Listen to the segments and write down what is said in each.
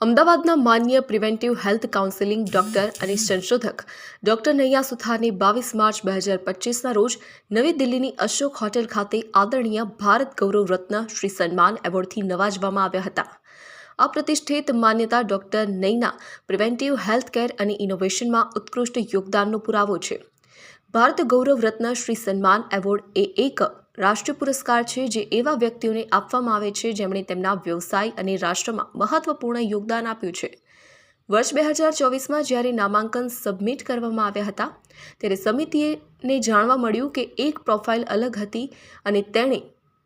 અમદાવાદના માન્ય preventive health counselling doctor અને સંશોધક ડોક્ટર નૈયા સુથારને બાવીસ માર્ચ બે હજાર પચીસના રોજ નવી દિલ્હીની અશોક હોટેલ ખાતે આદરણીય ભારત ગૌરવ રત્ન શ્રી સન્માન એવોર્ડથી નવાજવામાં આવ્યા હતા. આ પ્રતિષ્ઠિત માન્યતા doctor Naina preventive health care અને ઇનોવેશનમાં ઉત્કૃષ્ટ યોગદાનનો પુરાવો છે. ભારત ગૌરવ રત્ન શ્રી સન્માન એવોર્ડ એ એક રાષ્ટ્રીય પુરસ્કાર છે જે એવા વ્યક્તિઓને આપવામાં આવે છે જેમણે તેમના વ્યવસાય અને રાષ્ટ્રમાં મહત્વપૂર્ણ યોગદાન આપ્યું છે. વર્ષ બે હજાર ચોવીસમાં જ્યારે નામાંકન સબમિટ કરવામાં આવ્યા હતા, ત્યારે સમિતિને જાણવા મળ્યું કે એક પ્રોફાઇલ અલગ હતી અને તેણે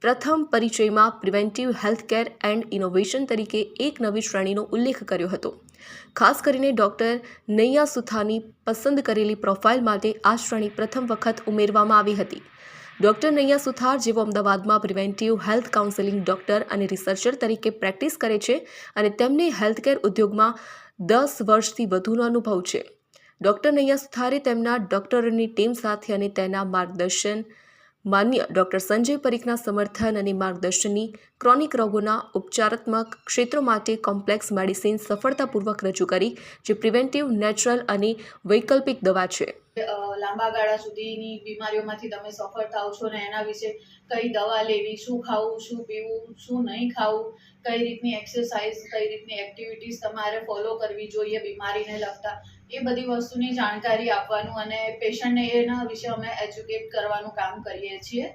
પ્રથમ પરિચયમાં પ્રિવેન્ટિવ હેલ્થકેર એન્ડ ઇનોવેશન તરીકે એક નવી શ્રેણીનો ઉલ્લેખ કર્યો હતો. ખાસ કરીને ડૉક્ટર નૈયા સુથાની પસંદ કરેલી પ્રોફાઇલ માટે આ શ્રેણી પ્રથમ વખત ઉમેરવામાં આવી હતી. ડૉક્ટર નૈયા સુથાર જેઓ અમદાવાદમાં પ્રિવેન્ટિવ હેલ્થ કાઉન્સેલિંગ ડોક્ટર અને રિસર્ચર તરીકે પ્રેક્ટિસ કરે છે અને તેમને હેલ્થકેર ઉદ્યોગમાં દસ વર્ષથી વધુનો અનુભવ છે. ડૉક્ટર નૈયા સુથારે તેમના ડૉક્ટરોની ટીમ સાથે અને તેના માર્ગદર્શન માન્ય ડૉક્ટર સંજય પરીખના સમર્થન અને માર્ગદર્શનની ક્રોનિક રોગોના ઉપચારાત્મક ક્ષેત્રો માટે કોમ્પ્લેક્સ મેડિસિન સફળતાપૂર્વક રજૂ કરી, જે પ્રિવેન્ટિવ, નેચરલ અને વૈકલ્પિક દવા છે. લાંબા ગાળા સુધીની બીમારીઓમાંથી તમે સફળ થાવ છો ને એના વિશે કઈ દવા લેવી, શું ખાવું, શું પીવું, શું નહીં ખાવું, કઈ રીતની એક્સરસાઇઝ કઈ રીતની એક્ટિવિટીઝ તમારે ફોલો કરવી જોઈએ બીમારીને લગતા? એ બધી વસ્તુની જાણકારી આપવાનું અને પેશન્ટને એના વિશે અમે એજ્યુકેટ કરવાનું કામ કરીએ છીએ.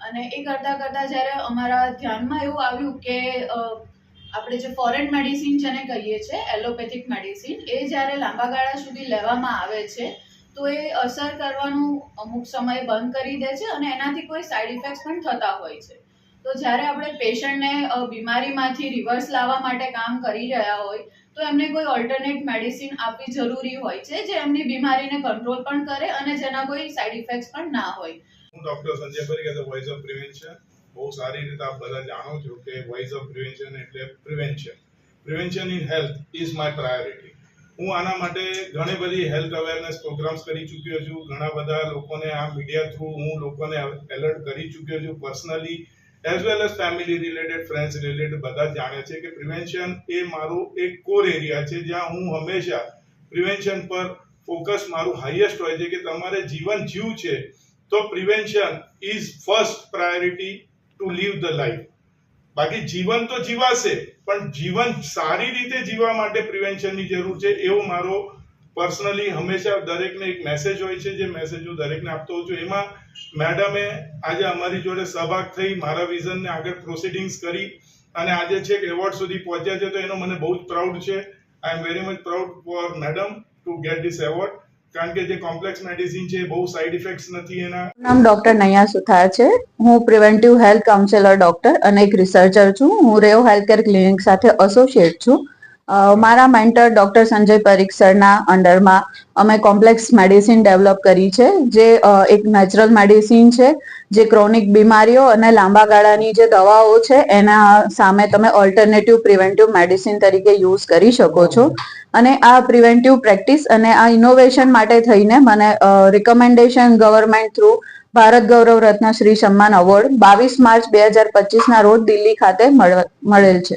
અને એ કરતાં કરતાં જ્યારે અમારા ધ્યાનમાં એવું આવ્યું કે આપણે જે ફોરેન મેડિસિન જેને કહીએ છીએ એલોપેથિક મેડિસિન એ જ્યારે લાંબા ગાળા સુધી લેવામાં આવે છે, તો એ અસર કરવાનું અમુક સમય બંધ કરી દે છે અને એનાથી કોઈ સાઈડ ઇફેક્ટ્સ પણ થતા હોય છે. તો જ્યારે આપણે પેશન્ટને બીમારીમાંથી રિવર્સ લાવવા માટે કામ કરી રહ્યા હોય, તો એમને કોઈ ઓલ્ટરનેટ મેડિસિન આપવી જરૂરી હોય છે, જે એમની બીમારીને કંટ્રોલ પણ કરે અને જેના કોઈ સાઈડ ઇફેક્ટ્સ પણ ના હોય. હું doctor Sanjay Parikh as voice of prevention બહુ સારી રીતે આપ બધા જાણો છો કે વોઇસ ઓફ પ્રિવેન્શન એટલે prevention. Prevention in health is my priority. હું આના માટે ઘણી બધી હેલ્થ અવેરનેસ પ્રોગ્રામ્સ કરી ચૂક્યો છું. ઘણા બધા લોકોને આ મીડિયા થ્રુ હું લોકોને એલર્ટ કરી ચૂક્યો છું. Personally as well as family related friends related બધા જાણે છે કે પ્રિવેન્શન એ મારું એક કોર એરિયા છે જ્યાં હું હંમેશા પ્રિવેન્શન પર ફોકસ મારું હાઈએસ્ટ હોય છે કે તમારે જીવન જીવ છે. તો prevention is first priority to live the life બાકી જીવન તો જીવાશે, પણ જીવન સારી રીતે જીવવા માટે પ્રિવેન્શનની જરૂર છે, એવો મારો પર્સનલી હંમેશા દરેકને એક મેસેજ હોય છે, જે મેસેજ હું દરેકને આપતો હોઉં છું. એમાં મેડમે આજે અમારી જોડે સહભાગ થઈ, મારા વિઝનને આગળ પ્રોસિડિંગ્સ કરી અને આજે છેક એવોર્ડ સુધી પહોંચ્યા છે, તો એનો મને બહુ જ પ્રાઉડ છે. I am very much proud for madam to get this award કારણ કે જે કોમ્પ્લેક્સ મેડિસિન છે બહુ સાઇડ ઇફેક્ટ્સ નથી એના. નામ ડોક્ટર નૈયા સુથાર છે. હું પ્રિવેન્ટિવ હેલ્થ કાઉન્સેલર ડોક્ટર અને એક રિસર્ચર છું. હું રેવ હેલ્થ કેર ક્લિનિક સાથે એસોસિએટ છું. મારા મેન્ટર ડોક્ટર સંજય પરીખ સરના અંડરમાં અમે કોમ્પ્લેક્સ મેડિસિન ડેવલપ કરી છે, જે એક નેચરલ મેડિસિન છે, જે ક્રોનિક બીમારીઓ અને લાંબા ગાળાની જે દવાઓ છે, એના સામે તમે ઓલ્ટરનેટિવ પ્રિવેન્ટિવ મેડિસિન તરીકે યુઝ કરી શકો છો. અને આ પ્રિવેન્ટિવ પ્રેક્ટિસ અને આ ઇનોવેશન માટે થઈને મને recommendation government through Bharat Gaurav Ratna Shri Samman award બાવીસ માર્ચ બે હજાર પચીસના રોજ દિલ્હી ખાતે મળ- મળેલ છે.